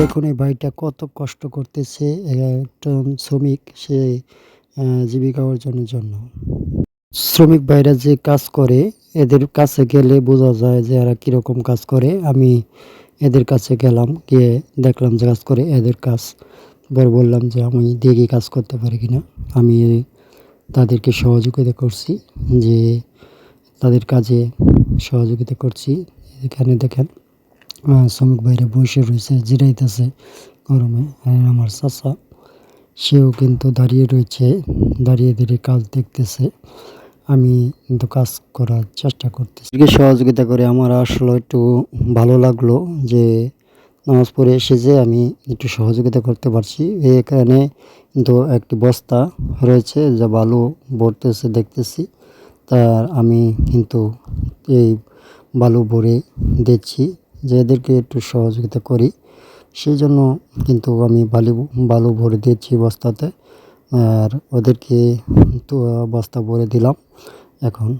দেখুন এই ভাইটা কত কষ্ট করতেছে একজন শ্রমিক, সে জীবিকা অর্জনের জন্য। শ্রমিক ভাইরা যে কাজ করে, এদের কাছে গেলে বোঝা যায় যে এরা কীরকম কাজ করে। আমি এদের কাছে গেলাম, গিয়ে দেখলাম যে কাজ করে, এদের কাজ পরে বললাম যে আমি দেখি কাজ করতে পারি কিনা। আমি তাদেরকে সহযোগিতা করছি, যে তাদের কাজে সহযোগিতা করছি। এখানে দেখেন শ্রমিক ভাইরা বসে রয়েছে জিরাইতেছে গরমে। আর আমার চাচা, সেও কিন্তু দাঁড়িয়ে রয়েছে, দাঁড়িয়ে দাঁড়িয়ে কাজ দেখতেছে। আমি কিন্তু কাজ করার চেষ্টা করতেছি। সহযোগিতা করে আমার আসলে, একটু ভালো লাগল যে নামাজ পড়ে এসে যে আমি একটু সহযোগিতা করতে পারছি। এখানে কিন্তু একটি বস্তা রয়েছে, যা বালু ভরতেছে, দেখতেছি। তার আমি কিন্তু এই বালু ভরে দিচ্ছি। যে এদেরকে একটু সহযোগিতা করি, সেই জন্য কিন্তু আমি ভালো বালু ভরে দিয়েছি বস্তাতে। আর ওদেরকে তো বস্তা ভরে দিলাম। এখন